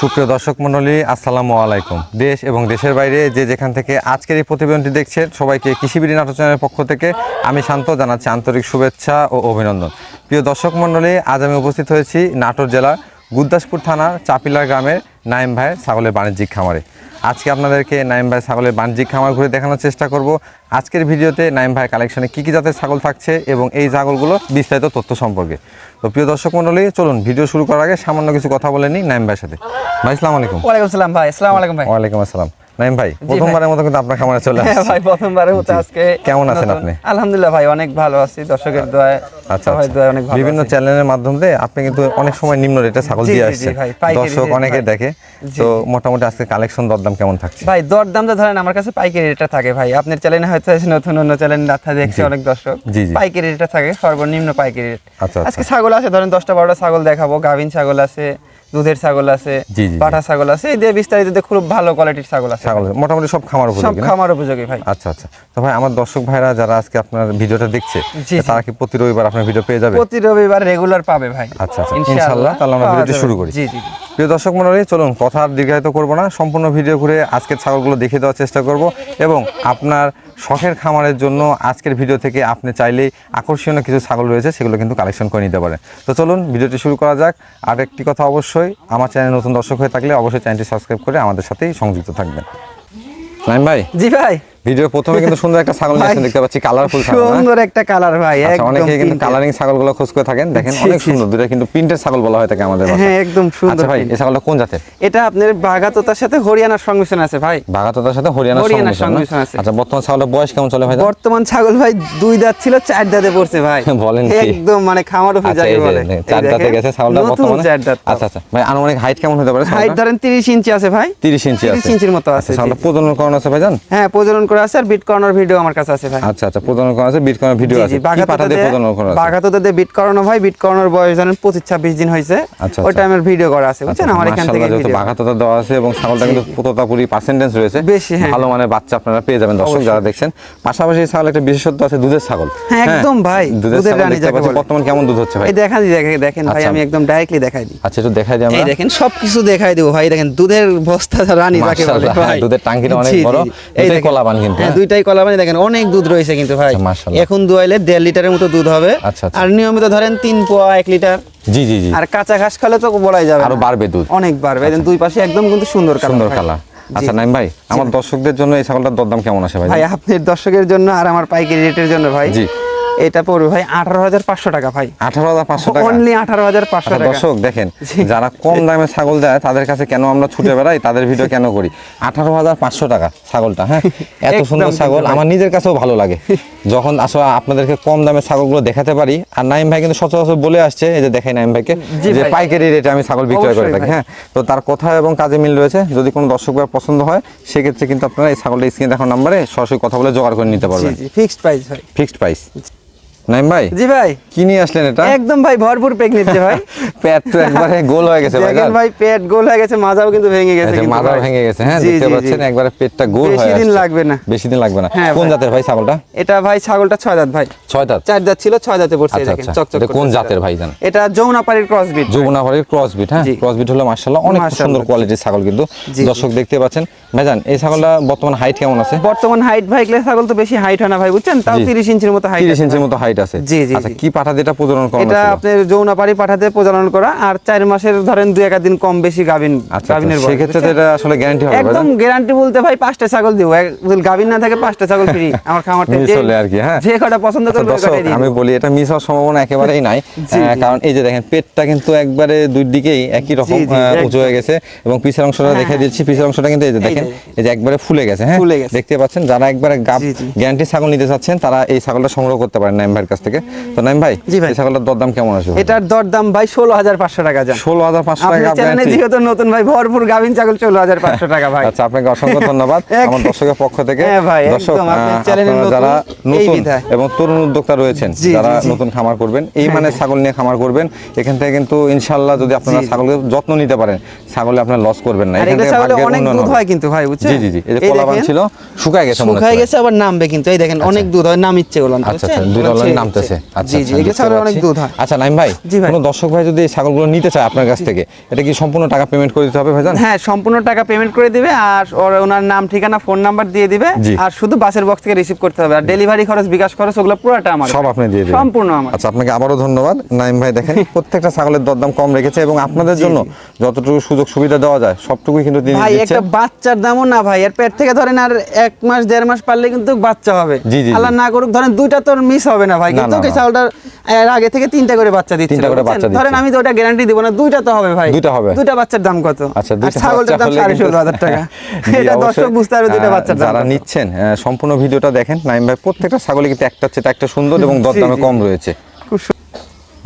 সুপ্রিয় দর্শক মণ্ডলী, আসসালামু আলাইকুম। দেশ এবং দেশের বাইরে যে যেখান থেকে আজকের এই প্রতিবেদনটি দেখছেন, সবাইকে কৃষিবিড়ি নাটক চ্যানেলের পক্ষ থেকে আমি শান্ত জানাচ্ছি আন্তরিক শুভেচ্ছা ও অভিনন্দন। প্রিয় দর্শক মণ্ডলী, আজ আমি উপস্থিত হয়েছি নাটোর জেলার গুরদাসপুর থানার চাপিলা গ্রামের নাইম ভাই ছাগলের বাণিজ্যিক খামারে। আজকে আপনাদেরকে নাইম ভাই ছাগলের বাণিজ্যিক খামার ঘুরে দেখানোর চেষ্টা করব। আজকের ভিডিওতে নাইম ভাই কালেকশনে কী কী জাতের ছাগল থাকছে এবং এই ছাগলগুলো বিস্তারিত তথ্য সম্পর্কে। তো প্রিয় দর্শক মন্ডলী চলুন ভিডিও শুরু করার আগে সামান্য কিছু কথা বলে নিই নাইম ভাইয়ের সাথে। ভাই আসসালামু আলাইকুম। ওয়ালাইকুম সালাম ভাই আসসালামু আলাইকুম ভাই। ওয়ালাইকুম আসসালাম। নাইম ভাই প্রথমবারের মতো কিন্তু আপনার খামারে চলে হ্যাঁ আসছি। ভাই প্রথমবারের মতো আজকে কেমন আছেন আপনি? আলহামদুলিল্লাহ ভাই অনেক ভালো আছি। দর্শকের দোয়ায় আচ্ছা। আচ্ছা। দোয়ায় অনেক ভালো বিভিন্ন। চ্যানেলের মাধ্যমে আপনি কিন্তু অনেক সময় নিম্ন রেটে ছাগল দিয়ে আসছেন। দর্শক অনেকে দেখে। তো মোটামুটি আজকে কালেকশন দরদাম কেমন থাকছে? ভাই ধরেন আমার কাছে পাইকারি রেটটা থাকে ভাই। আপনার চ্যানেলে হয়তো নতুন অন্য চ্যানেল ডাক্তার দেখছে অনেক দর্শক। পাইকারি রেটটা থাকে সর্বনিম্ন পাইকারি রেট আচ্ছা, আজকে ছাগল আছে ধরেন দশটা বারোটা ছাগল দেখাবো। গাভিন ছাগল আছে দুধের ছাগল আছে। পাঠা ছাগল আছে এই দিয়ে বিস্তারিত খুব ভালো কোয়ালিটির ছাগল আছে ছাগল মোটামুটি সব খামার উপযোগী সব খামার উপযোগী ভাই আচ্ছা আচ্ছা তো ভাই আমার দর্শক ভাইরা যারা আজকে আপনার ভিডিওটা দেখছে। তারা কি প্রতি রবিবার আপনার ভিডিও পেয়ে যাবে প্রতি রবিবার রেগুলার পাবে ভাই আচ্ছা, আচ্ছা। ইনশাআল্লাহ, তাহলে আমরা ভিডিওটি শুরু করি। জি জি। প্রিয় দর্শক মন্ডলী, চলুন কথা আর দীর্ঘায়িত করব না। সম্পূর্ণ ভিডিও ঘুরে আজকের ছাগলগুলো দেখিয়ে দেওয়ার চেষ্টা করব এবং আপনার শখের খামারের জন্য আজকের ভিডিও থেকে আপনি চাইলেই আকর্ষণীয় কিছু ছাগল রয়েছে, সেগুলো কিন্তু কালেকশন করে নিতে পারেন। তো চলুন ভিডিওটি শুরু করা যাক। আর একটি কথা অবশ্যই, আমার চ্যানেল নতুন দর্শক হয়ে থাকলে অবশ্যই চ্যানেলটি সাবস্ক্রাইব করে আমাদের সাথেই সংযুক্ত থাকবেন। ভাই? জি ভাই। প্রথমে কিন্তু সুন্দর একটা ছাগল নিয়েছেন দেখতে পাচ্ছি কালারফুল ছাগল সুন্দর একটা কালার ভাই আচ্ছা, একদম অনেকে কিন্তু কালারিং ছাগলগুলো খোঁজ করে থাকেন। দেখেন অনেক সুন্দর দুটা কিন্তু প্রিন্টের ছাগল বলা হয় থাকে আমাদের হ্যাঁ, একদম সুন্দর আচ্ছা ভাই এই ছাগলটা কোন জাতের? এটা আপনার সাথে হরিয়ানার সংমিশ্রণ আছে ভাই। বাগাততার সাথে হরিয়ানার সংমিশ্রণ আছে। আচ্ছা বর্তমান ছাগলের বয়স কেমন চলে ভাই বর্তমান ছাগল ভাই দুই দাঁত ছিল চার দাঁতে পড়ছে ভাই। বলেন একদম মানে খামার উপরে আচ্ছা যাকে বলে। চার দাঁতে গেছে ছাগলটা বর্তমানে। চার দাঁত। আচ্ছা আচ্ছা ভাই আনুমানিক হাইট কেমন হতে পারে হাইট ধরেন 30 ইঞ্চি আছে ভাই। 30 ইঞ্চি আছে। 30 ইঞ্চির মতো আছে, ছাগলটা প্রজনন করানো আছে ভাইজান? হ্যাঁ প্রজনন করে আছে আর বিট করানোর ভিডিও আমার কাছে আছে ভাই। আচ্ছা আচ্ছা প্রজনন করানো আছে বিট করানোর ভিডিও আছে। কি পাঠা দিয়ে বাঘাতোতে- প্রজনন করা আছে? বাঘাতোতে বিট করানো ভাই বিট করানোর বয়স ধরেন পঁচিশ ছাব্বিশ দিন হয়েছে। আচ্ছা, ওই আচ্ছা। টাইমের ভিডিও করা আছে বুঝছেন? আমার এখান থেকে যেহেতু video। বাঘাততা দেওয়া আছে এবং ছাগলটা কিন্তু পুততাপুরি পার্সেন্টেজ রয়েছে বেশি, হ্যাঁ। ভালো মানের বাচ্চা আপনারা পেয়ে যাবেন দর্শক যারা দেখছেন। পাশাপাশি ছাগল একটা বিশেষত্ব আছে দুধের ছাগল। হ্যাঁ, একদম ভাই, দুধের রানী যাকে বলে। বর্তমান কেমন দুধ হচ্ছে ভাই? এই দেখান দেখেন দেখেন ভাই আচ্ছা। আমি একদম ডাইরেক্টলি দেখাই দিই। আচ্ছা একটু দেখাই দিই এই দেখেন সবকিছু দেখাই দেবো ভাই দেখেন দুধের বস্তা রানী যাকে বলে ভাই। দুধের টাঙ্কিটা অনেক বড়, এই দেখেন। কিন্তু, হ্যাঁ হ্যাঁ? দুইটাই কলাবানি দেখেন অনেক দুধ রয়েছে কিন্তু ভাই। আচ্ছা, এখন দুয়াইলে দেড় লিটারের মতো দুধ হবে। আচ্ছা, আচ্ছা। আর নিয়মিত ধরেন তিন পোয়া এক লিটার। জি জি জি। আর কাঁচা ঘাস খালে তো বলাই যাবে আরও বাড়বে দুধ। অনেক বাড়বে। দুই পাশে একদম কিন্তু সুন্দর সুন্দর কালা। আচ্ছা নাইম ভাই আমার দর্শকদের জন্য এই ছাগলটার দরদাম কেমন আসে ভাই? ভাই আপনার দর্শকের জন্য আর আমার পাইকারি রেটের জন্য ভাই। জি। এটা পড়বে ভাই আঠারো হাজার পাঁচশো টাকা ভাই। আঠারো হাজার পাঁচশো টাকা? অনলি আঠারো হাজার পাঁচশো আচ্ছা টাকা। দর্শক দেখেন যারা কম দামে ছাগল দেয় তাদের কাছে কেন আমরা ছুটে বেড়াই তাদের ভিডিও কেন করি? আঠারো হাজার পাঁচশো টাকা ছাগলটা হ্যাঁ? এত সুন্দর ছাগল আমার নিজের কাছেও ভালো লাগে। যখন আসলে আপনাদেরকে কম দামে ছাগলগুলো দেখাতে পারি আর নাইম ভাই কিন্তু সচরাচর বলে আসছে এই যে দেখাই নাইম ভাইকে যে পাইকারি রেটে আমি ছাগল বিক্রয় করে থাকি হ্যাঁ? তো তার কথা এবং কাজে মিল রয়েছে। যদি কোনো দর্শক ভাই পছন্দ হয় সেক্ষেত্রে কিন্তু আপনারা এই ছাগলটা স্ক্রিনে দেখার নাম্বারে সরাসরি কথা বলে জোগাড় করে নিতে পারবেন। Fixed price fixed price Naim ভাই? জি ভাই। কি নিয়ে আসলেন এটা? একদম ভাই ভরপুর পেক নিচ্ছে ভাই। পেট তো একবারে গোল হয়ে গেছে ভাই দেখেন ভাই পেট গোল হয়ে গেছে মাজাও কিন্তু ভেঙে গেছে কিন্তু ভেঙে গেছে হ্যাঁ দেখতে। পাচ্ছেন একবারে পেটটা গোল হয়ে বেশি দিন লাগবে না। বেশি দিন লাগবে না। হ্যাঁ কোন জাতের ভাই ছাগলটা? এটা ভাই ছাগলটা ছয় দাঁত ভাই। ছয় দাঁত? চার দাঁত ছিল ছয় দাঁতে পড়ছে আচ্ছা, দেখেন আচ্ছা। চকচক এটা কোন জাতের ভাই জান? এটা যৌনাপাড়ির ক্রস বিট যমুনাপাড়ির ক্রস বিট হ্যাঁ জি। ক্রস বিট হলো মার্শাল্লাহ অনেক সুন্দর কোয়ালিটির ছাগল কিন্তু। দর্শক দেখতে পাচ্ছেন ভাইজান এই ছাগলটা বর্তমান হাইট কেমন আছে? বর্তমান হাইট ভাই এগুলো ছাগল তো বেশি হাইট হয় না ভাই বুঝছেন? তাও জি। তিরিশ ইঞ্চির মতো হাইট তিরিশ ইঞ্চির মতো হাইট আছে। জি, জি, আচ্ছা কি পাঠা দিয়ে এটা প্রজনন করানো এটা যৌনাপাড়ি পাঠাতে প্রজনন করা আর চার মাসের ধরেন দুই এক দিন কম বেশি গাভিন আচ্ছা গাভিনের বয়স, সেক্ষেত্রে এটা আসলে গ্যারান্টি হবে একদম গ্যারান্টি বলতে ভাই পাঁচটা ছাগল দিব। যদি না থাকে পাঁচটা ছাগল ফ্রি আমার খামার থেকে। হলে আর কি, হ্যাঁ? যে কটা পছন্দ আচ্ছা, করবে ওই আমি বলি এটা মিস হওয়ার সম্ভাবনা একেবারেই নাই। কারণ এই যে দেখেন পেটটা কিন্তু একবারে দুই দিকেই একই রকম। উঁচু হয়ে গেছে এবং পিছের অংশটা দেখে দিচ্ছি পিছের অংশটা কিন্তু এই যে দেখেন দেখেন এই যে একবারে ফুলে গেছে হ্যাঁ ফুলে গেছে। দেখতে পাচ্ছেন যারা একবারে জি। গ্যারান্টি ছাগল নিতে চাচ্ছেন তারা এই ছাগলটা সংগ্রহ করতে পারেন নাইম ভাইয়ের কাছ থেকে তো নাইম ভাই। এই ছাগলটার দরদাম কেমন আছে এটার দরদাম ভাই ষোলো হাজার পাঁচশো টাকা যান ষোলো হাজার পাঁচশো টাকা চ্যানেলে? যেহেতু নতুন ভাই ভরপুর গাভিন ছাগল ষোলো হাজার পাঁচশো টাকা ভাই আচ্ছা আপনাকে অসংখ্য ধন্যবাদ আমার দর্শকের পক্ষ থেকে হ্যাঁ ভাই, দর্শক যারা নতুন এবং তরুণ উদ্যোক্তা রয়েছেন যারা। নতুন খামার করবেন এই মানে ছাগল নিয়ে খামার করবেন এখান থেকে কিন্তু ইনশাল্লাহ যদি আপনারা। ছাগলের যত্ন নিতে পারেন ছাগলে আপনার লস করবেন না এখান থেকে অনেক দুধ হয় কিন্তু ভাই বুঝছেন? জি জি জি। এই কলাবান দেখেন, ছিল শুকায় গেছে মনে শুকায় গেছে আবার নামবে কিন্তু। এই দেখেন অনেক দুধ হয় ওগুলো আচ্ছা আচ্ছা ডলার নামতেছে। আচ্ছা জি জি আচ্ছা, এগুলো বুঝতে অনেক দুধ হয়। আচ্ছা নাইম ভাই জি কোনো দর্শক ভাই যদি এই ছাগলগুলো নিতে চায় আপনার কাছ থেকে এটা কি সম্পূর্ণ টাকা পেমেন্ট করে দিতে হবে ভাইজান? হ্যাঁ সম্পূর্ণ টাকা পেমেন্ট করে দিবে আর ওর- ওনার নাম ঠিকানা ফোন নাম্বার দিয়ে দিবে আর শুধু বাসের বক্স থেকে রিসিভ করতে হবে। আর ডেলিভারি খরচ বিকাশ খরচ ওগুলো পুরোটা আমার সব আপনি দিয়ে দিবেন। সম্পূর্ণ আমার। আচ্ছা আপনাকে আবারও ধন্যবাদ। নাইম ভাই দেখেন প্রত্যেকটা ছাগলের দরদাম কম রেখেছে এবং আপনাদের জন্য যতটুকু সুযোগ সুবিধা দেওয়া যায় সবটুকুই কিন্তু তিনি ভাই একটা বাচ্চার দামও না ভাই এর পেট থেকে ধরেন আর এক মাস দেড় মাস পারলে কিন্তু বাচ্চা হবে। আল্লাহ না করুক ধরেন দুইটা তোর মিস হবে না ভাই। কিন্তু এই না। এর আগে থেকে তিনটা করে বাচ্চা দিচ্ছে। তিনটা করে বাচ্চা ধরেন আমি তো ওটা গ্যারান্টি দিব না দুইটা তো হবে ভাই। দুইটা হবে। দুইটা বাচ্চার দাম কত? আচ্ছা ছাগলটার দাম সাড়ে ষোলো হাজার টাকা। এটা। দর্শক বুঝতে পারবে দুইটা বাচ্চার দাম যারা নিচ্ছেন সম্পূর্ণ ভিডিওটা দেখেন নাইম ভাই প্রত্যেকটা ছাগলে কিন্তু একটা চেয়ে একটা সুন্দর এবং দরদামে দামে কম রয়েছে। খুব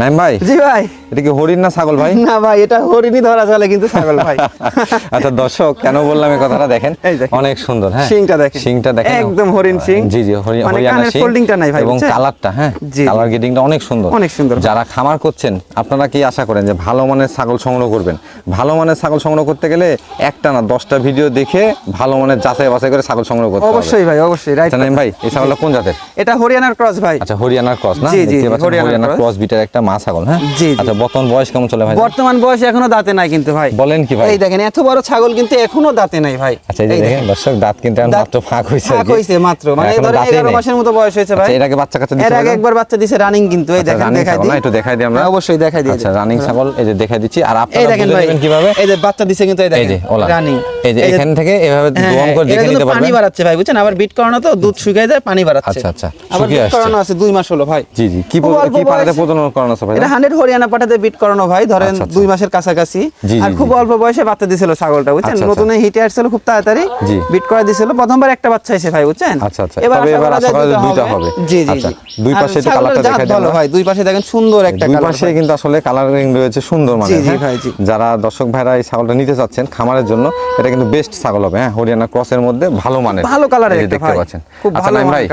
নাইম ভাই? জি ভাই। এটা কি হরিণ না ছাগল ভাই? না ভাই এটা হরিণই ধরা চলে কিন্তু ছাগল ভাই। আচ্ছা দর্শক কেন বললাম এই কথাটা দেখেন? অনেক সুন্দর হ্যাঁ? শিংটা দেখেন। শিংটা দেখেন। একদম হরিণ শিং। জি জি হরি- মানে হরিয়ানা কানের শিং নাই ভাই, এবং কালারটা হ্যাঁ? কালার গেটিংটা অনেক সুন্দর। অনেক সুন্দর। যারা খামার করছেন আপনারা কি আশা করেন যে ভালো মানের ছাগল সংগ্রহ করবেন? ভালো মানের ছাগল সংগ্রহ করতে গেলে একটা না দশটা ভিডিও দেখে ভালো মানের যাচাই বাছাই করে ছাগল সংগ্রহ করতে হবে। অবশ্যই ভাই অবশ্যই রাইট আচ্ছা নাইম ভাই এই ছাগলটা কোন জাতের? এটা হরিয়ানার ক্রস ভাই। আচ্ছা হরিয়ানার ক্রস না? জি, জি, হরিয়ানার ক্রস। বিটার একটা মা ছাগল হ্যাঁ? জি। আচ্ছা বর্তমান বয়স কেমন চলে ভাই? বর্তমান বয়সে এখনও দাঁতে নাই কিন্তু ভাই। বলেন কি ভাই? এই দেখেন এত বড় ছাগল কিন্তু এখনও দাঁতে নাই ভাই। আচ্ছা এই দেখেন দর্শক দাঁত কিন্তু মাত্র ফাঁক ফাঁক। হইছে মাত্র। মানে ধরেন দাঁতেই মাসের মতো বয়স হয়েছে ভাই। আচ্ছা, এর আগে বাচ্চা কাচ্চা দিছে এর আগে একবার বাচ্চা দিছে রানিং কিন্তু এই আচ্ছা, দেখেন দেখাই দিই। একটু দেখাই দিই আমরা। হ্যাঁ, অবশ্যই দেখাই দিই আচ্ছা রানিং ছাগল এই যে দেখাই দিচ্ছি আর আপনারা দেখেন বুঝে নেবেন কীভাবে? এই যে বাচ্চা দিছে কিন্তু এই এই দেখেন যে রানিং এই যে এখান থেকে এভাবে দোয়াম করে দেখে নিতে পানি বাড়াচ্ছে ভাই বুঝছেন? আবার বিট করানো তো দুধ শুকিয়ে যায় পানি বাড়াচ্ছে। আচ্ছা, আচ্ছা, আবার শুকিয়ে বিট করানো আছে দুই মাস হলো ভাই। জি জি কি কি বয়সে- প্রজনন করানো আছে ভাই এটা হরিয়ানা পাঠাতে বিট করানো ভাই ধরেন আচ্ছা, আচ্ছা। দুই মাসের কাছাকাছি। আর খুব অল্প বয়সে বাচ্চা দিছিল ছাগলটা বুঝছেন? আচ্ছা, নতুন হিটে আসছিল খুব তাড়াতাড়ি বিট করা দিছিল। প্রথমবার একটা বাচ্চা এসে ভাই বুঝছেন? আচ্ছা, আচ্ছা। এবার আশা করা দুইটা হবে। জি জি জি। দুই পাশে ছাগলের কালারটা ভালো ভাই দুই পাশে দেখেন সুন্দর একটা দুই কালার পাশে কিন্তু আসলে কালারিং রয়েছে সুন্দর মানে জি, হ্যাঁ? ভাই, জি। যারা দর্শক ভাইরা এই ছাগলটা নিতে চাচ্ছেন খামারের জন্য এটা কিন্তু বেস্ট ছাগল হবে হ্যাঁ? হরিয়ানা ক্রসের মধ্যে ভালো মানের। ভালো একটা দেখতে পাচ্ছেন। খুব ভালো ভাই।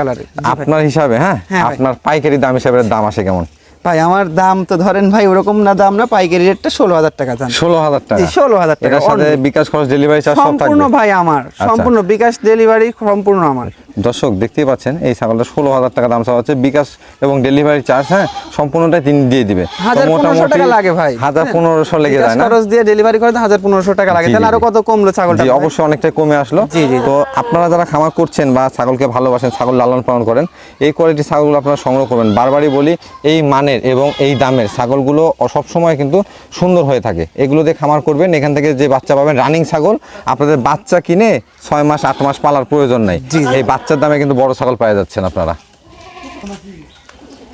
আপনার হিসাবে হ্যাঁ? হ্যাঁ আপনার পাইকারি দাম হিসাবে দাম আসে কেমন? ভাই আমার দাম তো ধরেন ভাই ওরকম না দাম না পাইকারি রেটটা ষোলো হাজার টাকা জান। ষোলো হাজার টাকা। জি, 16,000 টাকা, সাথে বিকাশ খরচ ডেলিভারি চার্জ সব সম্পূর্ণ ভাই আমার সম্পূর্ণ বিকাশ ডেলিভারি সম্পূর্ণ আমার। দর্শক দেখতেই পাচ্ছেন এই ছাগলটা ষোলো হাজার টাকা দাম চাওয়া হচ্ছে। বিকাশ এবং ডেলিভারি চার্জ হ্যাঁ সম্পূর্ণটাই তিনি দিয়ে দিবে। হাজার মোটামুটি টাকা লাগে ভাই। হাজার পনেরোশো লেগে যায় না? খরচ দিয়ে ডেলিভারি করে তো হাজার পনেরোশো টাকা লাগে। তাহলে আরও কত কমলো ছাগলটা অবশ্যই অনেকটাই কমে আসলো। তো আপনারা যারা খামার করছেন বা ছাগলকে ভালোবাসেন ছাগল লালন পালন করেন এই কোয়ালিটি ছাগলগুলো আপনারা সংগ্রহ করবেন। বারবারই বলি এই মানের এবং এই দামের ছাগলগুলো সবসময় কিন্তু সুন্দর হয়ে থাকে। এগুলো দিয়ে খামার করবেন এখান থেকে যে বাচ্চা পাবেন রানিং ছাগল আপনাদের বাচ্চা কিনে ছয় মাস আট মাস পালার প্রয়োজন নাই। এই বাচ্চার দামে কিন্তু বড় ছাগল পাওয়া যাচ্ছেন আপনারা।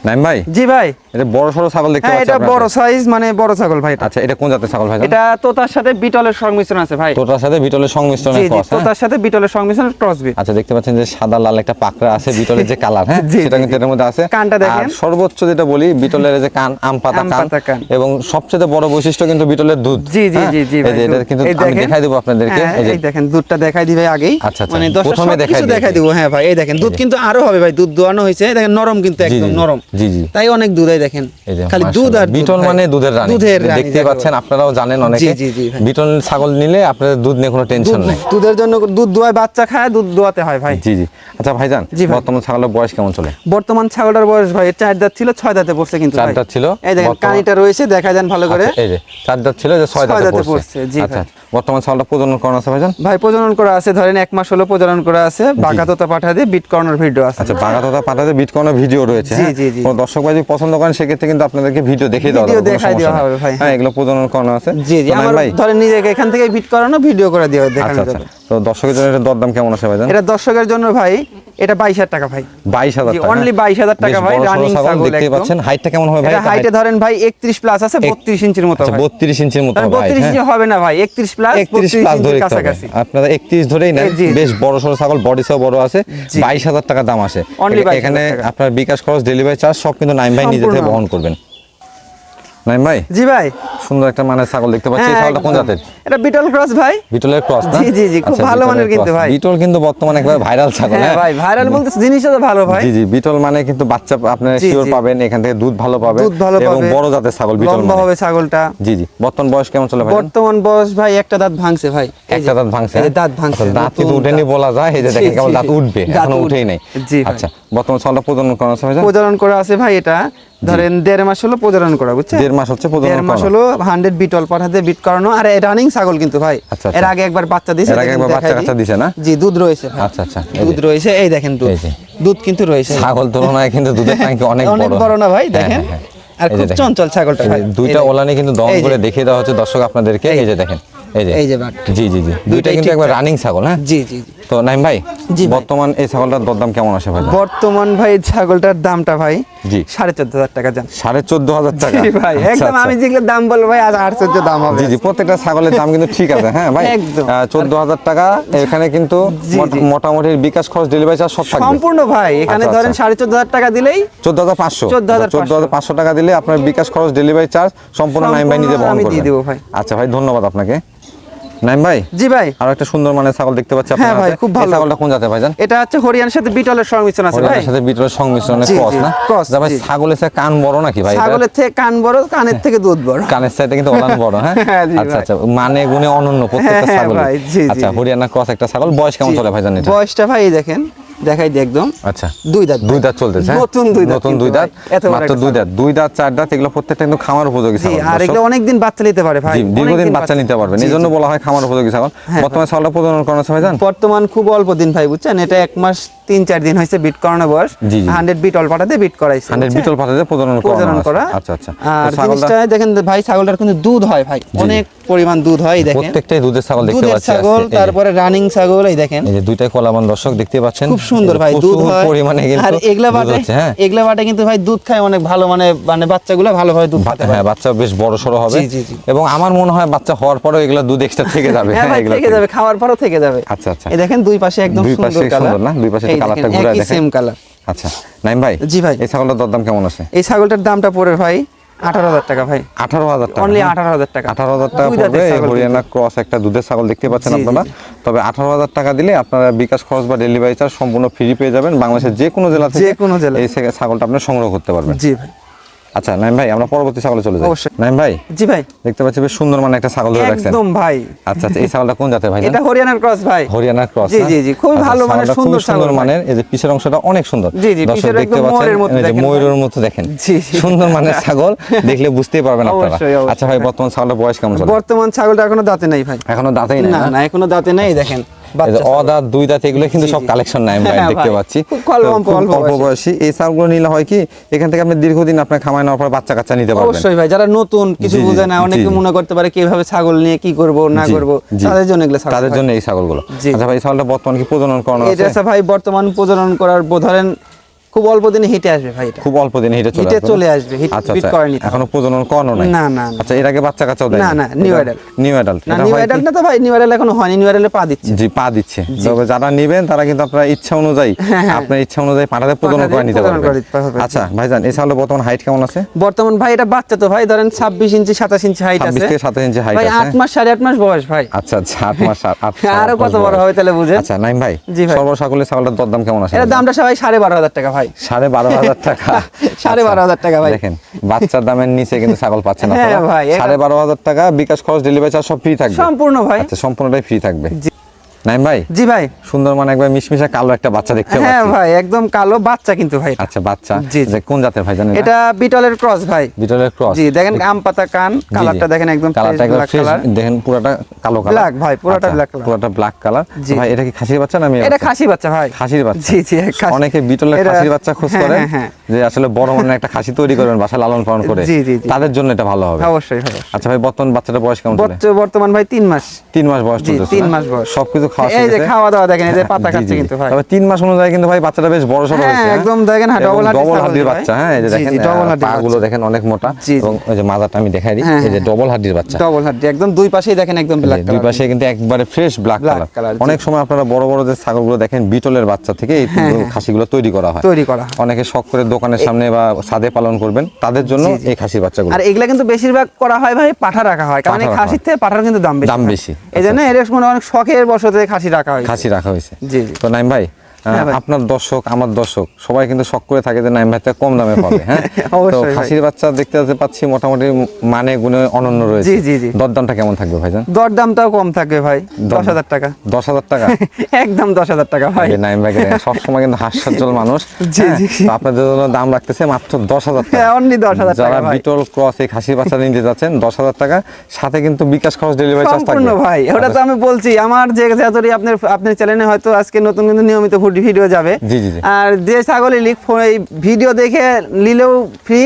নাইম ভাই? জি ভাই। এটা বড় সড়ো ছাগল দেখতে হ্যাঁ পাচ্ছি এটা বড় সাইজ মানে বড় ছাগল ভাই আচ্ছা এটা কোন জাতের ছাগল ভাই এটা তোতার সাথে বিটলের সংমিশ্রণ আছে ভাই। তোটার সাথে বিটলের সংমিশ্রণে জি জি cross, হ্যাঁ? তোতার সাথে বিটলের সংমিশ্রণ ক্রস বিট আচ্ছা দেখতে পাচ্ছেন যে সাদা লাল একটা পাকড়া আছে বিটলের যে কালার হ্যাঁ? সেটা কিন্তু এর মধ্যে আছে। কানটা দেখেন। সর্বোচ্চ যেটা বলি বিটলের যে কান আম পাতা কান এবং সবচেয়ে বড় বৈশিষ্ট্য কিন্তু বিটলের দুধ জি জি হ্যাঁ? জি জি ভাই এটা কিন্তু আমি দেখাই দেবো আপনাদেরকে। হ্যাঁ, এই দেখেন দুধটা দেখাই দিবে আগেই। আচ্ছা, আচ্ছা। মানে প্রথমে দেখাই দেখাই। দিব। হ্যাঁ ভাই এই দেখেন দুধ কিন্তু আরও হবে ভাই দুধ দোয়ানো হয়েছে। দেখেন নরম কিন্তু একদম নরম। জি, জি। তাই অনেক দুধ এই দেখেন খালি দুধ আর। বিটল মানে দুধের রানী। দুধের দেখতে পাচ্ছেন আপনারাও জানেন অনেকে। জি, জি, বিটল ছাগল নিলে আপনাদের দুধ নিয়ে কোনো টেনশন নেই। দুধের জন্য দুধ দোয়ায় বাচ্চা খায় দুধ দোয়াতে হয় ভাই। জি জি। আচ্ছা ভাইজান বর্তমান ছাগলের বয়স কেমন চলে? বর্তমান ছাগলটার বয়স ভাই চার দাঁত ছিল ছয় দাঁতে পড়ছে কিন্তু চার দাঁত ছিল, এই দেখেন কানিটা রয়েছে দেখা যান ভালো করে। আচ্ছা, এই যে চার দাঁত ছিল যে ছয় দাঁতে পড়ছে। জি আচ্ছা বর্তমান ছাগলটা প্রজনন করানো আছে ভাইজান? ভাই প্রজনন করা আছে ধরেন এক মাস হলো প্রজনন করা আছে বাঁকা তোতা পাঠা দিয়ে বিট কর্নার ভিডিও আছে। আচ্ছা বাগাততা পাঠাতে বিটকয়েনের ভিডিও রয়েছে জি, হ্যাঁ? জি, দর্শক ভাই যদি পছন্দ করেন সেক্ষেত্রে কিন্তু আপনাদেরকে ভিডিও দেখে দেওয়া দেখাই দেওয়া হবে ভাই। হ্যাঁ এগুলো প্রজনন করানো আছে। জি জি আমার ধরেন নিজেকে এখান থেকে করানো ভিডিও করে দেওয়া আচ্ছা, দেখানো আচ্ছা। যাবে। তো দর্শকের জন্য এটা দরদাম কেমন আছে ভাই এটা দর্শকের জন্য ভাই এটা 22000 টাকা ভাই। অনলি 22000 টাকা হ্যাঁ। ভাই রানিং ছাগল দেখতে পাচ্ছেন। হাইটটা কেমন হবে ভাই? হাইটে ধরেন ভাই 31 প্লাস আছে 32 ইঞ্চির মতো বত্রিশ ইঞ্চির মতো আচ্ছা, বত্রিশ ইঞ্চি হ্যাঁ। হবে না ভাই 31 প্লাস একত্রিশ প্লাস ধরে আপনারা 31 ধরেই নেন। বেশ বড় সরো ছাগল বডি সহ বড় আছে 22000 টাকা দাম আসে এখানে আপনার বিকাশ খরচ ডেলিভারি চার্জ সব কিন্তু নাইম ভাই নিজে থেকে বহন করবেন। নাইম ভাই? জি ভাই। সুন্দর একটা মানে ছাগল দেখতে পাচ্ছি। হ্যাঁ, ছাগলটা কোন জাতের? এটা বিটল ক্রস ভাই। বিটলের ক্রস না? জি জি জি খুব আচ্ছা, ভালো মানের কিন্তু ভাই। বিটল কিন্তু বর্তমানে একবার ভাইরাল ছাগল হ্যাঁ, হ্যাঁ? ভাই ভাইরাল বলতে জিনিসটা তো ভালো ভাই। জি জি বিটল মানে কিন্তু বাচ্চা শিওর পাবেন এখান থেকে দুধ ভালো পাবেন দুধ ভালো পাবেন এবং বড় জাতের ছাগল বিটল মানে। হবে ছাগলটা। জি জি বর্তমান বয়স কেমন চলে ভাই? বর্তমান বয়স ভাই একটা দাঁত ভাঙছে ভাই। একটা দাঁত ভাঙছে হ্যাঁ? দাঁত ভাঙছে। আচ্ছা, দাঁত কিন্তু উঠেনি বলা যায় এই যে দেখেন কেমন দাঁত উঠবে এখনও উঠেই নাই। জি আচ্ছা ছলটা প্রজনন করা আছে ভাই প্রজনন করা আছে ভাই এটা। ধরেন দেড় মাস হলো প্রজনন করা দেড় মাস হচ্ছে প্রজনন মাস হলো 100 বিটল পাঠাতে বিট করানো আর রানিং ছাগল কিন্তু ভাই। আচ্ছা, আচ্ছা। এর আগে একবার বাচ্চা দিয়েছে আগে একবার বাচ্চা কাচ্চা দিয়েছে না? জি দুধ রয়েছে আচ্ছা আচ্ছা। দুধ রয়েছে এই দেখেন দুধ। কিন্তু রয়েছে। ছাগল তুলনায় কিন্তু দুধের ট্যাঙ্কি অনেক বড় অনেক বড়। না ভাই হ্যাঁ, দেখেন? হ্যাঁ, হ্যাঁ। আর খুব চঞ্চল ছাগলটা ভাই। দুইটা ওলানে কিন্তু দম করে দেখিয়ে দেওয়া হচ্ছে দর্শক আপনাদেরকে। এই যে দেখেন এই যে। এই যে জি জি জি। দুইটা কিন্তু একবার রানিং ছাগল হ্যাঁ? জি জি। তো নাইম ভাই বর্তমান এই ছাগলটার দরদাম কেমন ভাই? বর্তমান ভাই ছাগলটার দামটা ভাই জি। সাড়ে চোদ্দ হাজার টাকা যান সাড়ে চোদ্দ হাজার টাকা? ভাই আচ্ছা, একদম আচ্ছা। আমি যেগুলো দাম বলব ভাই আজ দাম হবে। জি প্রত্যেকটা ছাগলের দাম কিন্তু ঠিক আছে হ্যাঁ ভাই? চোদ্দ হাজার টাকা এখানে কিন্তু মোটামুটি বিকাশ খরচ ডেলিভারি চার্জ সব থাকবে। সম্পূর্ণ ভাই আচ্ছা, এখানে ধরেন সাড়ে চোদ্দ হাজার টাকা দিলেই চোদ্দ হাজার পাঁচশো। চোদ্দ হাজার চোদ্দ হাজার পাঁচশো টাকা দিলে আপনার বিকাশ খরচ ডেলিভারি চার্জ সম্পূর্ণ নাইম ভাই নিজে বহন করবে আচ্ছা ভাই ধন্যবাদ আপনাকে। নাইম ভাই? জি ভাই। আর একটা সুন্দর মানের ছাগল দেখতে পাচ্ছি হ্যাঁ আপনারা ভাই খুব ভালো। ছাগলটা কোন এটা হচ্ছে হরিয়ানার সাথে বিটলের সংমিশ্রণ আছে ভাই। সাথে বিটলের সংমিশ্রণে ক্রস না? ক্রস ভাই ছাগলের থেকে কান বড় নাকি ভাই? ছাগলের থেকে কান বড় কানের থেকে দুধ বড়। কানের সাথে কিন্তু ওলান বড় হ্যাঁ? হ্যাঁ আচ্ছা আচ্ছা মানে গুণে অনন্য প্রত্যেকটা হ্যাঁ, ছাগল আচ্ছা হরিয়ানা ক্রস একটা ছাগল বয়স কেমন চলে ভাইজান এটা? বয়সটা ভাই দেখেন। দেখাই দিই একদম। আচ্ছা। দুই দাঁত দুই দাঁত চলতেছে হ্যাঁ? নতুন দুই দাঁত নতুন দুই দাঁত মাত্র দুই দাঁত দুই দাঁত চার দাঁত এগুলো প্রত্যেকটা কিন্তু খামার উপযোগী ছাগল আর এগুলো অনেক দিন বাচ্চা নিতে পারে ভাই দীর্ঘদিন বাচ্চা নিতে এই জন্য বলা হয় খামার উপযোগী ছাগল। হ্যাঁ, হ্যাঁ। বর্তমানে প্রজনন করানো সময় জান বর্তমান খুব অল্প দিন ভাই বুঝছেন? এটা এক মাস তিন চার দিন হয়েছে বিট করানো বয়স। হান্ড্রেড বিট অল পাঠাতে বিট করাইছে হান্ড্রেড বিট অল পাঠাতে প্রজনন প্রজনন করা। আচ্ছা আচ্ছা। আর দেখেন ভাই ছাগলটার কিন্তু দুধ হয় ভাই অনেক পরিমাণ দুধ হয় দেখেন। প্রত্যেকটাই দুধের ছাগল দেখতে পাচ্ছেন ছাগল তারপরে রানিং ছাগল এই দেখেন। এই যে দুইটা কলামান দর্শক দেখতে পাচ্ছেন। খুব সুন্দর ভাই দুধ হয়। পরিমাণে আর এগলা বাটে হ্যাঁ। এগলা বাটে কিন্তু ভাই দুধ খায় অনেক ভালো মানে মানে বাচ্চাগুলো দুধ খেতে হ্যাঁ বাচ্চা বেশ বড় হবে। এবং আমার মনে হয় বাচ্চা হওয়ার পরেও এগুলা দুধ এক্সট্রা থেকে যাবে। হ্যাঁ থেকে যাবে খাওয়ার পরেও থেকে যাবে। আচ্ছা আচ্ছা। এই দেখেন দুই পাশে একদম সুন্দর কালার। না? দুই পাশে কালারটা ঘুরে দেখেন। Same colour. আচ্ছা। নাইম ভাই জি ভাই। এই ছাগলটার দাম কেমন আছে এই ছাগলটার দামটা পড়ে ভাই আঠারো হাজার টাকা ভাই। আঠারো হাজার টাকা হ্যাঁ? আঠারো হাজার টাকা। আঠারো হাজার টাকা ক্রস একটা দুধের ছাগল দেখতে পাচ্ছেন আপনারা। তবে আঠারো হাজার টাকা দিলে বিকাশ খরচ বা ডেলিভারি চার্জ সম্পূর্ণ ফ্রি পেয়ে যাবেন। বাংলাদেশের যে কোনো জেলা থেকে যে কোনো জেলা। ছাগলটা আপনি সংগ্রহ করতে পারবেন। জি ভাই। আচ্ছা নাইম ভাই আমরা পরবর্তী ছাগলে চলে যাই। অবশ্যই। নাইম ভাই জি ভাই। দেখতে পাচ্ছি বেশ সুন্দর মানে একটা ছাগল ধরে রাখছেন। একদম ভাই। আচ্ছা আচ্ছা এই ছাগলটা কোন জাতের ভাই এটা হরিয়ানার ক্রস ভাই। হরিয়ানার ক্রস জি জি জি খুব আচ্ছা, ভালো মানে সুন্দর সুন্দর মানে এই যে পিছের অংশটা অনেক সুন্দর। জি জি পিছের দেখতে পাচ্ছেন ময়ূরের মতো দেখেন জি সুন্দর মানে ছাগল দেখলে বুঝতেই পারবেন আপনারা। আচ্ছা ভাই বর্তমান ছাগলটা বয়স কেমন বর্তমান ছাগলটা এখনও দাঁতে নাই ভাই। এখনও দাঁতে নাই না? না এখনও দাঁতে নাই দেখেন। অদা এগুলো কিন্তু সব কালেকশন নাই হ্যাঁ দেখতে পাচ্ছি। অল্প বয়সী এই নিলে হয় কি এখান থেকে আপনি দীর্ঘদিন আপনার খামায় নেওয়ার পর বাচ্চা কাচ্চা নিতে পারবেন। অবশ্যই ভাই যারা নতুন কিছু বুঝে না অনেকে মনে করতে পারে কীভাবে ছাগল নিয়ে কি করব না করব। তাদের জন্য এগুলো তাদের জন্য এই ছাগলগুলো। আচ্ছা ভাই ছাগলটা বর্তমান কি প্রজনন করানো আছে? এটা ভাই বর্তমান প্রজনন করার ধরেন খুব অল্প দিনে হিটে আসবে ভাই খুব অল্প দিনে হিটে চলে হিটে চলে আসবে হিট আচ্ছা, আচ্ছা। করেনি এখনও প্রজনন নাই? না না আচ্ছা এর আগে বাচ্চা কাচ্চাও দেয় না না নিউ অ্যাডাল্ট নিউ অ্যাডাল্ট না নিউ অ্যাডাল্ট না তো ভাই নিউ অ্যাডাল্ট এখনও হয়নি নিউ অ্যাডাল্টে পা দিচ্ছে। জি পা দিচ্ছে। তবে যারা নেবেন তারা কিন্তু আপনার ইচ্ছা অনুযায়ী হ্যাঁ, হ্যাঁ। আপনার ইচ্ছা অনুযায়ী পাটাতে প্রজনন করে নিতে পারবেন। আচ্ছা ভাইজান এই ছাগলের বর্তমান হাইট কেমন আছে? বর্তমান ভাই এটা বাচ্চা তো ভাই ধরেন 26 ইঞ্চি 27 ইঞ্চি হাইট আছে। 26 থেকে 27 ইঞ্চি হাইট আছে ভাই 8 মাস 8.5 মাস বয়স ভাই। আচ্ছা আচ্ছা 8 মাস 8 আরও কত বড় হবে তাহলে বুঝেন? আচ্ছা নাইম ভাই সর্বসাকলে দর দাম কেমন আছে? এর দামটা সবাই 12500 টাকা ভাই। ভাই সাড়ে বারো হাজার টাকা। সাড়ে বারো হাজার টাকা ভাই। দেখেন বাচ্চার দামের নিচে কিন্তু ছাগল পাচ্ছে না হ্যাঁ, ভাই সাড়ে বারো হাজার টাকা বিকাশ খরচ ডেলিভারি চার্জ সব ফ্রি থাকবে। সম্পূর্ণ ভাই। আচ্ছা সম্পূর্ণটাই ফ্রি থাকবে। নাইম ভাই? জি ভাই। সুন্দরবন একবার মিশমিশা কালো একটা বাচ্চা দেখতে হ্যাঁ পাচ্ছি। হ্যাঁ ভাই একদম কালো বাচ্চা কিন্তু ভাই। আচ্ছা বাচ্চা। জি কোন জাতের ভাই জানেন? এটা বিটলের ক্রস ভাই। বিটলের ক্রস। জি দেখেন আম পাতা কান কালারটা দেখেন একদম কালারটা একদম কালার দেখেন কালো ব্ল্যাক ভাই ব্ল্যাক কালার ব্ল্যাক কালার ভাই এটা কি খাসির বাচ্চা না মেয়ে এটা খাসি বাচ্চা ভাই। খাসির বাচ্চা। জি জি হ্যাঁ, অনেকে বিটলের খাসির বাচ্চা খোঁজ হ্যাঁ, করে যে আসলে বড় মনে একটা খাসি তৈরি করবেন বাসা লালন পালন করে। তাদের জন্য এটা ভালো হবে। অবশ্যই হবে। আচ্ছা ভাই বর্তমান বাচ্চাটা বয়স কেমন বর্তমান ভাই তিন মাস। তিন মাস বয়স তিন মাস বয়স। সবকিছু খাওয়া এই যে খাওয়া দাওয়া দেখেন এই যে পাতা জি, খাচ্ছে কিন্তু ভাই। তবে তিন মাস অনুযায়ী কিন্তু ভাই বাচ্চাটা বেশ বড় সড়ো হ্যাঁ, হয়েছে হ্যাঁ? একদম দেখেন, হ্যাঁ। বাচ্চা হ্যাঁ এই যে পাগুলো অনেক মোটা জি, জি। এবং ওই যে মাজাটা আমি দেখাই দিই হ্যাঁ, এই যে হ্যাঁ। ডবল হাড্ডির বাচ্চা। ডবল হাড্ডি একদম দুই পাশেই দেখেন একদম ব্ল্যাক দুই পাশে কিন্তু একবারে ফ্রেশ ব্ল্যাক কালার অনেক সময় আপনারা বড় বড় যে ছাগলগুলো দেখেন বিটলের বাচ্চা থেকে এই খাসিগুলো তৈরি করা হয়। তৈরি করা অনেকে শখ করে দোকানের সামনে বা ছাদে পালন করবেন তাদের জন্য। এই খাসির বাচ্চাগুলো। আর এগুলা কিন্তু বেশিরভাগ করা হয় ভাই পাঠা রাখা হয় কারণ এই খাসির থেকে পাঠার কিন্তু দাম বেশি দাম বেশি, এই জন্য এর মনে অনেক শখের বসতে খাসি রাখা হয়েছে খাসি রাখা হয়েছে জি। তো নাইম ভাই। আপনার দর্শক আমার দর্শক সবাই কিন্তু শখ করে থাকে যে নাইম ভাই কম দামে পাবে হ্যাঁ? তো খাসির বাচ্চা দেখতে পাচ্ছি মোটামুটি মানে গুণে অনন্য রয়েছে। জি, জি, জি। দরদামটা কেমন থাকবে ভাইজান? দর দামটাও কম থাকবে ভাই। দশ হাজার টাকা। দশ হাজার টাকা? একদম দশ হাজার টাকা ভাই। নাইম দেখেন, সবসময় কিন্তু হাস্যজ্জ্বল মানুষ জি, হ্যাঁ, জি। তো আপনাদের জন্য দাম রাখতেছে মাত্র দশ হাজার টাকা। হ্যাঁ, only 10,000 টাকা যারা বিটল ক্রস এই খাসির বাচ্চা নিতে যাচ্ছেন দশ হাজার টাকা সাথে কিন্তু বিকাশ খরচ ডেলিভারি চার্জ সম্পূর্ণ থাকবে। ভাই ওটা তো আমি বলছি আমার যে আপনার আপনার চ্যানেলে হয়তো আজকে নতুন কিন্তু নিয়মিত ফুড ভিডিও যাবে। আর যে ছাগলে লিখ এই ভিডিও দেখে নিলেও ফ্রি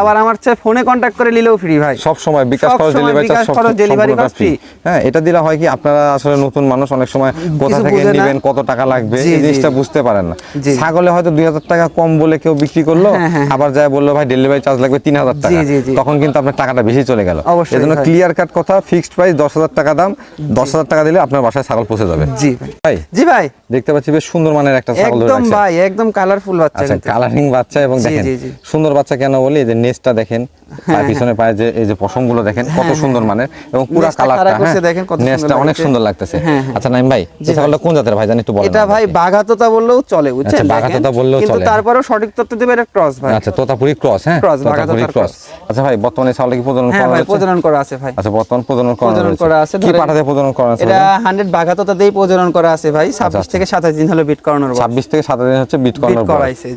আবার আমার চেয়ে ফোনে কন্ট্যাক্ট করে নিলেও ফ্রি ভাই। সব সময় বিকাশ খরচ ডেলিভারি খরচ সম্পূর্ণটা ফ্রি হ্যাঁ এটা দিলে হয় কি আপনারা আসলে নতুন মানুষ অনেক সময় কোথা থেকে নেবেন কত টাকা লাগবে এই জিনিসটা বুঝতে পারেন না। ছাগলে হয়তো দুই হাজার টাকা কম বলে কেউ বিক্রি করল হ্যাঁ, হ্যাঁ। আবার যায় বলল ভাই ডেলিভারি চার্জ লাগবে তিন হাজার টাকা। তখন কিন্তু আপনার টাকাটা বেশি চলে গেল। অবশ্যই এজন্য ক্লিয়ার কাট কথা ফিক্সড প্রাইস দশ হাজার টাকা দাম দশ হাজার টাকা দিলে আপনার বাসায় ছাগল পৌঁছে যাবে। জি ভাই। ভাই জি ভাই। দেখতে পাচ্ছি বেশ সুন্দর মানের একটা ছাগল একদম ভাই একদম কালারফুল বাচ্চা আচ্ছা কালারিং বাচ্চা এবং দেখেন। সুন্দর বাচ্চা কেন বলি? এই যে নেস্টটা দেখেন পিছনে পায়ে যে এই যে পশমগুলো দেখেন কত সুন্দর মানের এবং পুরো কালারটা দেখেন কত নেসটা অনেক সুন্দর লাগতেছে। হ্যাঁ, হ্যাঁ। আচ্ছা নাইম ভাই ছাগলটা কোন জাতের ভাই জানি একটু বলেন এটা ভাই বাঘাতোতা বললেও চলে বুঝছেন? আচ্ছা, বাঘাতোতা। বললেও কিন্তু তারপরেও সঠিক তথ্য দেবে এটা ক্রস ভাই। আচ্ছা তোতাপুরি ক্রস হ্যাঁ? তোতাপুরি বাঘাতোতার ক্রস আচ্ছা ভাই বর্তমানে ছাগলটা কি প্রজনন হ্যাঁ করা হয়েছে প্রজনন করা আছে ভাই। আচ্ছা বর্তমান প্রজনন করা প্রজনন করা আছে, কি পাঠাতে প্রজনন করা আছে এটা হান্ড্রেড বাঘাতোতা দিয়েই প্রজনন করা আছে ভাই। ছাব্বিশ আচ্ছা। থেকে সাতাশ দিন হলো বিট করানোর বয়স। ছাব্বিশ থেকে সাতাশ দিন হচ্ছে বিট করানোর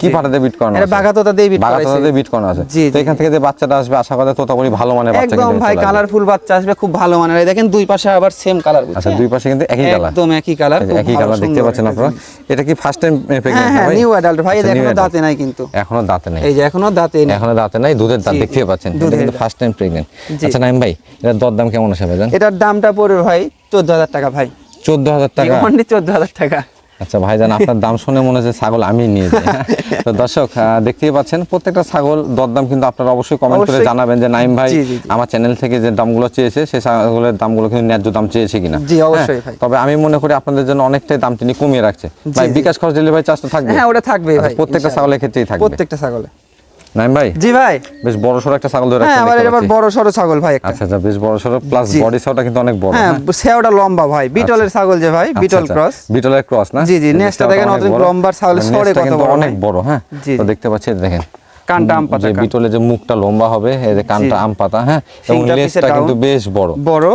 কি পাঠাতে বিট করানো এটা বাঘাতোতা দিয়ে বিট বাঘাতোতা করাইছে। দিয়ে বিট করানো আছে। তো এখান থেকে যে বাচ্চাটা আসবে আশা করা তোতাপুরি ভালো মানের বাচ্চা একদম ভাই কালারফুল বাচ্চা আসবে খুব ভালো মানের। এই দেখেন দুই পাশে আবার সেম কালার আচ্ছা দুই পাশে কিন্তু একই কালার একদম একই কালার একই কালার দেখতে পাচ্ছেন আপনারা। এটা কি ফার্স্ট টাইম প্রেগন্যান্ট হ্যাঁ নিউ অ্যাডাল্ট ভাই আচ্ছা, এটা এখনও দাঁতে নাই কিন্তু। এখনও দাঁতে নেই। এই যে এখনও দাঁতে নেই। এখনও দাঁতে নাই দুধের দাঁত দেখতে পাচ্ছেন। এটা কিন্তু ফার্স্ট টাইম প্রেগন্যান্ট আচ্ছা নাইম ভাই এটার দরদাম কেমন আছে ভাইজান? এটার দামটা পড়বে ভাই চোদ্দ হাজার টাকা ভাই। চোদ্দ হাজার টাকা? অনলি চোদ্দ হাজার টাকা। আচ্ছা ভাইজান আপনার দাম শুনে মনে হচ্ছে ছাগল আমি নিয়ে যাই? তো দর্শক দেখতেই পাচ্ছেন প্রত্যেকটা ছাগল দরদাম কিন্তু আপনারা অবশ্যই কমেন্ট করে জানাবেন যে নাইম ভাই। আমার চ্যানেল থেকে যে দামগুলো চেয়েছে সেই ছাগলের দামগুলো কিন্তু ন্যায্য দাম চেয়েছে কিনা জি, অবশ্যই হ্যাঁ? ভাই। তবে আমি মনে করি আপনাদের জন্য অনেকটাই দাম তিনি কমিয়ে রাখছে ভাই বিকাশ খরচ ডেলিভারি চার্জ তো থাকবে হ্যাঁ ওটা থাকবে আচ্ছা, ভাই প্রত্যেকটা ছাগলের ক্ষেত্রেই থাকবে প্রত্যেকটা ছাগলে নাইম ভাই? জি ভাই। বেশ বড় সড়ো একটা ছাগল ধরে হ্যাঁ আমার এবার বড় সড়ো ছাগল ভাই একটা। আচ্ছা আচ্ছা বেশ বড় সড়ো প্লাস বডি সাউটা কিন্তু অনেক বড় হ্যাঁ হ্যাঁ? সেওটা লম্বা ভাই বিটলের ছাগল যে ভাই বিটল আচ্ছা, ক্রস আচ্ছা। বিটলের ক্রস না? জি, জি, নেজটা দেখেন অত লম্বা ছাগল ছাগলের সরে কত বড় অনেক বড় হ্যাঁ? তো। দেখতে পাচ্ছি দেখেন। কানটা আম পাতা বিটলে যে মুখটা লম্বা হবে এই যে কানটা আম পাতা হ্যাঁ? এবং লেজটা কিন্তু বেশ বড়। বড়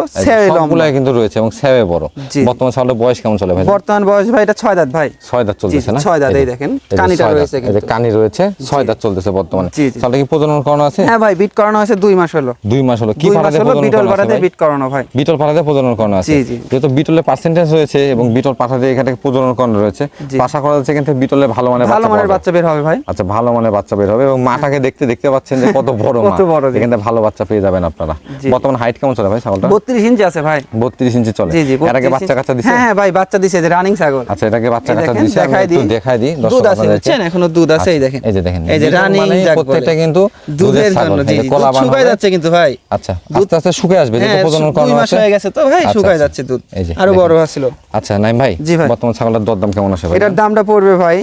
লম্বা। কিন্তু রয়েছে এবং বড়। বর্তমান ছাগলের বয়স কেমন চলে ভাই? বর্তমান বয়স ভাই এটা ছয় দাঁত ভাই। ছয় দাঁত চলতেছে না? ছয় দাঁত, এই দেখেন। কানিটা রয়েছে এই যে কানি রয়েছে ছয় দাঁত চলতেছে বর্তমানে। ছাগলটা কি প্রজনন করানো আছে? হ্যাঁ ভাই বিট করানো হয়েছে দুই মাস হলো। দুই মাস হলো। কি হলো প্রজনন বিটল আছে পাড়াতে বিট করানো ভাই বিটল পাঠাতে প্রজনন করানো আছে। যেহেতু বিটলের পার্সেন্টেজ রয়েছে এবং বিটল পাঠাতে এখানে প্রজনন করানো রয়েছে। আশা করা যাচ্ছে কিন্তু বিটলে ভালো মানের ভালো বাচ্চা মানের বাচ্চা বের হবে ভাই। আচ্ছা ভালো মানের বাচ্চা বের হবে এবং মাটাকে দেখতে দেখতে পাচ্ছেন যে কত বড় কত বড়, এখানে ভালো বাচ্চা পেয়ে যাবেন আপনারা। বর্তমান হাইট কেমন চলে ভাই ছাগলটা বত্রিশ ইঞ্চি আছে ভাই। বত্রিশ ইঞ্চি চলে। এর আগে বাচ্চা কাচ্চা দিছে? হ্যাঁ হ্যাঁ ভাই বাচ্চা দিছে যে রানিং ছাগল। আচ্ছা এটাকে বাচ্চা কাচ্চা দিছে দেখাই দিই। দেখাই দিই দুধ আছে। বুঝছেন এখনও দুধ আছে এই দেখেন। এই যে দেখেন এই যে রানিং মানে প্রত্যেকটা কিন্তু দুধের ছাগল জি এই যে জি, কলা শুকায় যাচ্ছে কিন্তু ভাই। আচ্ছা আস্তে আস্তে শুকিয়ে আসবে যেহেতু হ্যাঁ প্রজনন দুই মাস আছে। হয়ে গেছে তো ভাই আচ্ছা, শুকায় আচ্ছা। যাচ্ছে দুধ। যে, আরও বড় আছিল আচ্ছা নাইম ভাই জি ভাই। বর্তমান ছাগলের দরদাম কেমন আছে ভাই? এটার দামটা পড়বে ভাই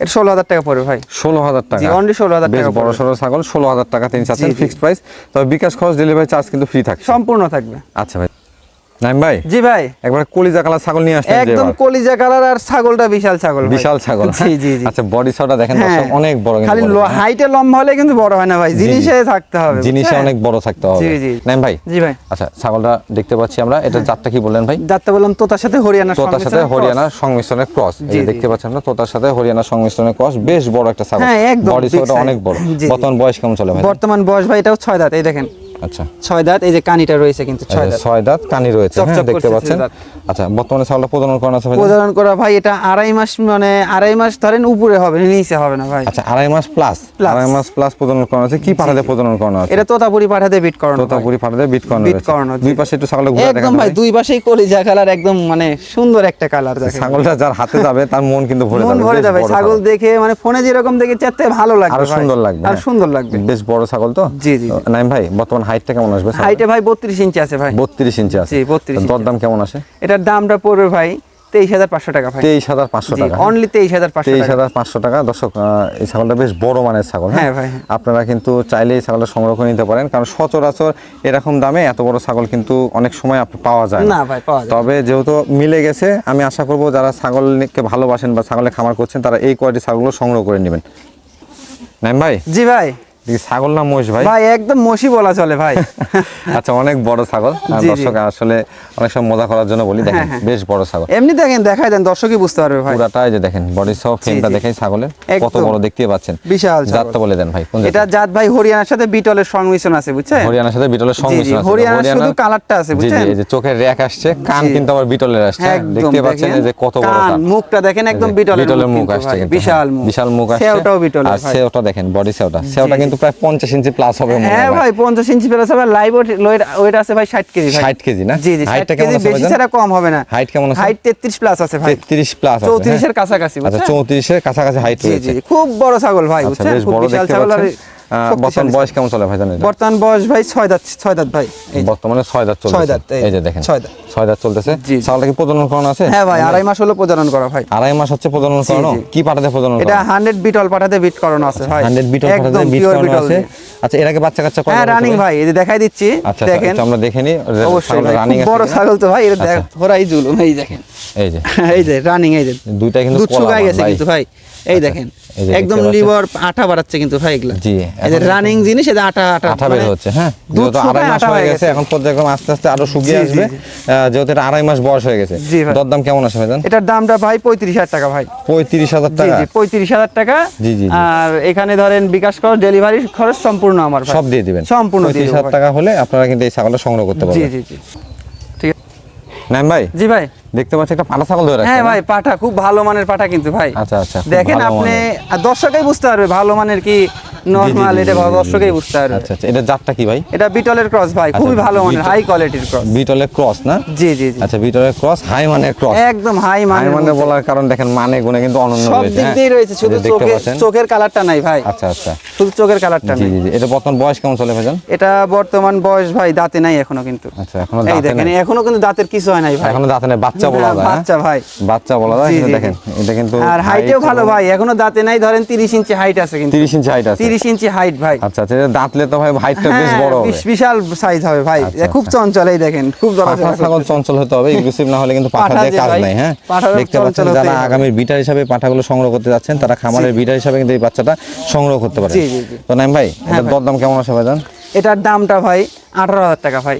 এটা ষোলো হাজার টাকা পড়বে ভাই। ষোলো হাজার টাকা। 16,000 বেশ টাকা বড়। সড়ো ছাগল ষোলো হাজার টাকা তিনি চাচ্ছেন। ফিক্সড প্রাইস তবে বিকাশ খরচ ডেলিভারি চার্জ কিন্তু ফ্রি থাকে সম্পূর্ণ থাকবে। আচ্ছা ভাই। নাইম ভাই? জি ভাই। একবার কলিজা কালার ছাগল নিয়ে আসলেন যে একদম কলিজা কালার আর ছাগলটা বিশাল ছাগল বিশাল ছাগল। জি জি জি। আচ্ছা বডি ছটা দেখেন হ্যাঁ। দর্শক অনেক বড় খালি body টা, হ্যাঁ? হাইটে লম্বা হলে কিন্তু বড় হয় না ভাই জিনিসে থাকতে হবে জিনিসে অনেক বড় থাকতে হবে। জি, জি। নাইম ভাই? জি ভাই। আচ্ছা ছাগলটা দেখতে পাচ্ছি আমরা। এটা জাতটা কি বললেন ভাই? যাতে বললাম তোতার সাথে হরিয়ানা তোতার সাথে হরিয়ানার সংমিশ্রণের ক্রস এই যে দেখতে পাচ্ছেন না তোতার সাথে হরিয়ানার সংমিশ্রণের ক্রস বেশ বড় একটা ছাগল। হ্যাঁ, একদম বডি size। অনেক বড়। বর্তমান বয়স কেমন চলে ভাই? বর্তমান বয়স ভাই এটাও ছয় দাঁত এই দেখেন। আচ্ছা। ছয় দাঁত এই যে কানিটা রয়েছে কিন্তু ছয় দাঁত। ছয় দাঁত কানি রয়েছে হ্যাঁ দেখতে পাচ্ছেন। আচ্ছা বর্তমানে ছাগলটা প্রজনন আছে প্রজনন করা ভাই এটা আড়াই মাস মানে আড়াই মাস ধরেন উপরে হবে নিচে হবে না ভাই। আচ্ছা আড়াই মাস প্লাস আড়াই মাস প্লাস প্রজনন করানো আছে? কি পাঠাতে প্রজনন করানো আছে? এটা তোতাপুরি পাঠাতে বিট করানো তোতাপুরি পাঠাতে বিট করানো বিট করানো, দুই পাশে একটু ছাগলটা ঘুরে একদম ভাই দুই পাশেই কলিজা কালার একদম মানে সুন্দর একটা কালার দেখেন। ছাগলটা যার হাতে যাবে তার মন কিন্তু ভরে মন ভরে যাবে ছাগল দেখে মানে ফোনে যেরকম দেখে চাচ্ছে ভালো লাগবে আরও। সুন্দর লাগবে আর হ্যাঁ। সুন্দর লাগবে। বেশ বড় ছাগল তো? জি, জি, জি। নাইম ভাই বর্তমান হাইটটা কেমন আসবে হাইটে ভাই বত্রিশ ইঞ্চি আছে ভাই। বত্রিশ ইঞ্চি আছে। জি, 32 ইঞ্চি। দরদাম কেমন আসে? এটার দামটা পড়বে ভাই তেইশ হাজার পাঁচশো টাকা ভাই। তেইশ হাজার পাঁচশো টাকা। অনলি তেইশ হাজার পাঁচশো তেইশ হাজার পাঁচশো টাকা। দর্শক এই ছাগলটা বেশ বড় মানের ছাগল হ্যাঁ? ভাই, হ্যাঁ। আপনারা কিন্তু চাইলে এই ছাগলটা সংগ্রহ করে নিতে পারেন কারণ সচরাচর এরকম দামে এত বড় ছাগল কিন্তু অনেক সময় পাওয়া যায় না। ভাই, পাওয়া তবে যেহেতু মিলে গেছে আমি আশা করব যারা ছাগলকে ভালোবাসেন বা ছাগলের খামার করছেন তারা এই কোয়ালিটি ছাগলগুলো সংগ্রহ করে নেবেন। নাইম ভাই? জি ভাই। ছাগল না মোষ ভাই? ভাই একদম মসি বলা চলে ভাই। আচ্ছা অনেক বড় ছাগল। দর্শক আসলে অনেক সময় মজা করার জন্য বলি দেখেন হ্যাঁ, হ্যাঁ। বেশ বড় ছাগল। এমনি দেখেন দেখাই দেন দর্শকই বুঝতে পারবে ভাই। পুরাটাই যে দেখেন বডি ফ্রেমটা। দেখেন ছাগলের। কত বড় দেখতে পাচ্ছেন। বিশাল। জাতটা বলে দেন ভাই এটা জাত ভাই হরিয়ানার সাথে বিটলের সংমিশ্রণ আছে বুঝছেন? হরিয়ানার সাথে বিটলের সংমিশ্রণ আছে। শুধু কালারটা আছে বুঝছেন? এই যে চোখের রেক আসছে কান কিন্তু আবার বিটলের আসছে। দেখতে পাচ্ছেন যে কত বড় কান মুখটা দেখেন একদম বিটলের মুখ আসছে বিশাল হ্যাঁ, মুখ। বিশাল মুখ আসছে। সেওটাও বিটলের আর। সেওটা দেখেন বডি সেওটা। সেওটা জি। কিন্তু প্রায় 50 ইঞ্চি প্লাস হবে হ্যাঁ ভাই। পঞ্চাশ ইঞ্চি প্লাস হবে লাইভ ওয়েট আছে ভাই ষাট কেজি ষাট কেজি না? জি জি ষাট কেজি বেশি ছাড়া কম হবে না। হাইট কেমন আছে? হাইট তেত্রিশ প্লাস আছে ভাই। 33 প্লাস চৌত্রিশের হ্যাঁ? কাছাকাছি আচ্ছা চৌত্রিশের কাছাকাছি হাইট জি জি খুব বড় ছাগল ভাই আচ্ছা বুঝছেন? খুব বিশাল ছাগল বর্তমান বয়স কেমন চলে ভাই জানেন বর্তমান বয়স ভাই ছয় দাঁত ছয় দাঁত ভাই বর্তমানে ছয় দাঁত ছয় দাঁত, এই যে দেখেন ছয় দাঁত। ছয় দাঁত চলতেছে। ছাগলটা কি প্রজনন করানো আছে? হ্যাঁ ভাই আড়াই মাস হলো প্রজনন করা ভাই। আড়াই মাস হচ্ছে প্রজনন করানো? কি পাঠাতে প্রজনন এটা হান্ড্রেড বিটল পাঠাতে বিট করানো আছে ভাই। হান্ড্রেড বিটল পাঠাতে বিট করানো আছে। আচ্ছা এর আগে বাচ্চা কাচ্চা কয়বার হ্যাঁ রানিং ভাই? এই যে দেখাই দিচ্ছি আচ্ছা দেখেন। আচ্ছা আমরা দেখে নিই। অবশ্যই রানিং বড় ছাগল তো ভাই এটা দেখ আচ্ছা। ঘোরাই জুলুম এই দেখেন। এই যে। এই যে রানিং এই যে। দুইটাই কিন্তু দুধ শুকায় গেছে কিন্তু ভাই। এই দেখেন একদম লিভার আঠা বাড়াচ্ছে কিন্তু ভাই এগুলা। জি, এই যে রানিং জিনিস যে আঠা আঠা আঠা বের মানে হচ্ছে হ্যাঁ? দুধ আড়াই মাস হয়ে গেছে। এখন পর্যায়ক্রমে আস্তে আস্তে আরও শুকিয়ে জি, জি, আসবে। যেহেতু এটা আড়াই মাস বয়স হয়ে গেছে। জি ভাই। দরদাম কেমন এটার দামটা ভাই পঁয়ত্রিশ হাজার টাকা ভাই। পঁয়ত্রিশ হাজার জি টাকা? জি পঁয়ত্রিশ হাজার টাকা। জি, জি, জি। আর এখানে ধরেন বিকাশ খরচ ডেলিভারি খরচ সম্পূর্ণ আমার ভাই। সব দিয়ে দিবেন। সম্পূর্ণ দিয়ে পঁয়ত্রিশ দেবো হাজার ভাই। টাকা হলে আপনারা কিন্তু এই ছাগলটা সংগ্রহ করতে জি পারবেন। জি জি। আছে নাইম ভাই? জি ভাই। দেখতে পাচ্ছি একটা পাটা ছাগল ধরে হ্যাঁ ভাই পাঠা খুব ভালো মানের পাঠা কিন্তু ভাই। আচ্ছা, আচ্ছা, দেখেন আপনি দর্শকই বুঝতে পারবে ভালো মানের কি নর্মাল এটা দর্শকেই বুঝতে পারবে। আচ্ছা আচ্ছা এটা জাতটা কি ভাই? এটা বিটলের ক্রস ভাই খুবই আচ্ছা, ভালো মানের হাই কোয়ালিটির ক্রস বিটলের ক্রস না? জি জি জি। আচ্ছা বিটলের ক্রস হাই মানের ক্রস একদম হাই মানের মানে বলার কারণ দেখেন মানে গুণে কিন্তু অনন্য সব রয়েছে দিক হ্যাঁ? দিয়েই রয়েছে শুধু চোখের চোখের কালারটা নাই ভাই। আচ্ছা আচ্ছা। শুধু চোখের কালারটা নাই। জি জি এটা বর্তমান বয়স কেমন চলে ভাইজান? এটা বর্তমান বয়স ভাই দাঁতে নাই এখনও কিন্তু। আচ্ছা এখনও দাঁতে দেখেন এখনও কিন্তু দাঁতের কিছু হয় নাই ভাই। এখনও দাঁতে নেই বাচ্চা বলা যায় হ্যাঁ? বাচ্চা ভাই। বাচ্চা বলা যায় দেখেন এটা কিন্তু আর হাইটেও ভালো ভাই এখনও দাঁতে নাই ধরেন তিরিশ ইঞ্চি হাইট আছে কিন্তু। 30 ইঞ্চি হাইট আছে। তিরিশ ইঞ্চি হাইট ভাই। আচ্ছা আচ্ছা দাঁতলে তো ভাই হাইটটা বেশ হ্যাঁ, বড় হবে। বিশাল সাইজ হবে ভাই। আচ্ছা, খুব আচ্ছা। চঞ্চল এই দেখেন খুব ছাগল চঞ্চল হতে হবে এগ্রেসিভ না হলে কিন্তু পাঠা দিয়ে কাজ নাই হ্যাঁ? দেখতে পাচ্ছেন যারা আগামীর বিটার হিসাবে পাঠাগুলো সংগ্রহ করতে যাচ্ছেন তারা খামারের বিটার হিসাবে কিন্তু এই বাচ্চাটা সংগ্রহ করতে পারে জি, জি, জি। তো নাইম ভাই হ্যাঁ এটার ভাই। দরদাম কেমন আছে ভাইজান এটার দামটা ভাই আঠারো হাজার টাকা ভাই।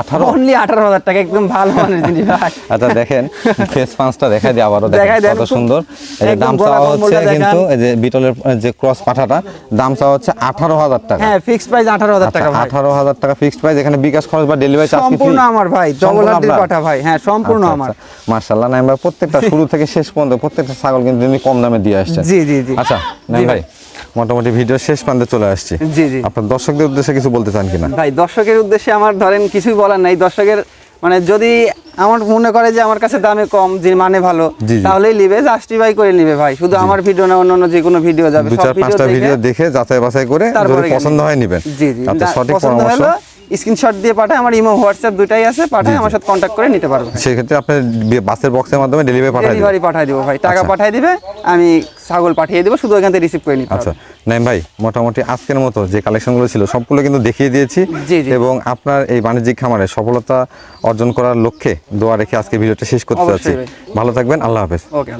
আঠারো? অনলি আঠারো হাজার টাকা একদম ভালো মানের জিনিস ভাই। আচ্ছা দেখেন ফেস পাঁচটা দেখাই দিই আবারও দেখেন কত সুন্দর। এই যে দাম চাওয়া হচ্ছে কিন্তু এই যে বিটলের যে ক্রস পাঠাটা দাম চাওয়া হচ্ছে আঠারো হাজার টাকা। হ্যাঁ ফিক্সড প্রাইস আঠারো হাজার টাকা আচ্ছা, আঠারো হাজার টাকা ফিক্সড প্রাইস এখানে বিকাশ খরচ বা ডেলিভারি চার্জ সম্পূর্ণ আমার ভাই ডবল পাঠা ভাই। হ্যাঁ সম্পূর্ণ আমার। মার্শাল্লাহ নাইম ভাই প্রত্যেকটা শুরু থেকে শেষ পর্যন্ত প্রত্যেকটা ছাগল কিন্তু কম দামে দিয়ে আসছেন। জি জি জি। আচ্ছা নাইম ভাই। মোটামুটি ভিডিও শেষ প্রান্তে চলে আসছি। জি জি। আপনার দর্শকদের উদ্দেশ্যে কিছু বলতে চান কিনা? ভাই দর্শকের উদ্দেশ্যে আমার ধরেন কিছুই বলার নাই। দর্শকের মানে যদি আমার মনে করে যে আমার কাছে দামে কম যে মানে ভালো। তাহলেই নিবে জাস্টিফাই করে নিবে ভাই। শুধু আমার ভিডিও না অন্য যে কোনো ভিডিও যাবে দু সব ভিডিও দেখে যাচাই বাছাই করে যদি পছন্দ হয় নিবেন। জি জি। সঠিক পছন্দ পরামর্শ স্ক্রিনশট দিয়ে পাঠায় আমার ইমো হোয়াটসঅ্যাপ দুটাই আছে পাঠায় আমার সাথে কন্ট্যাক্ট করে নিতে পারবে সেক্ষেত্রে আপনি বাসের বক্সের মাধ্যমে ডেলিভারি পাঠাই ডেলিভারি পাঠাই দিব ভাই। টাকা আচ্ছা। পাঠাই দিবে আমি ছাগল পাঠিয়ে দিব শুধু ওখান থেকে রিসিভ করে নিতে আচ্ছা। নাইম ভাই মোটামুটি আজকের মতো যে কালেকশনগুলো ছিল সবগুলো কিন্তু দেখিয়ে দিয়েছি। এবং আপনার এই বাণিজ্যিক খামারে সফলতা অর্জন করার লক্ষ্যে দোয়া রেখে আজকে ভিডিওটা শেষ করতে যাচ্ছি। ভালো থাকবেন আল্লাহ হাফেজ। ওকে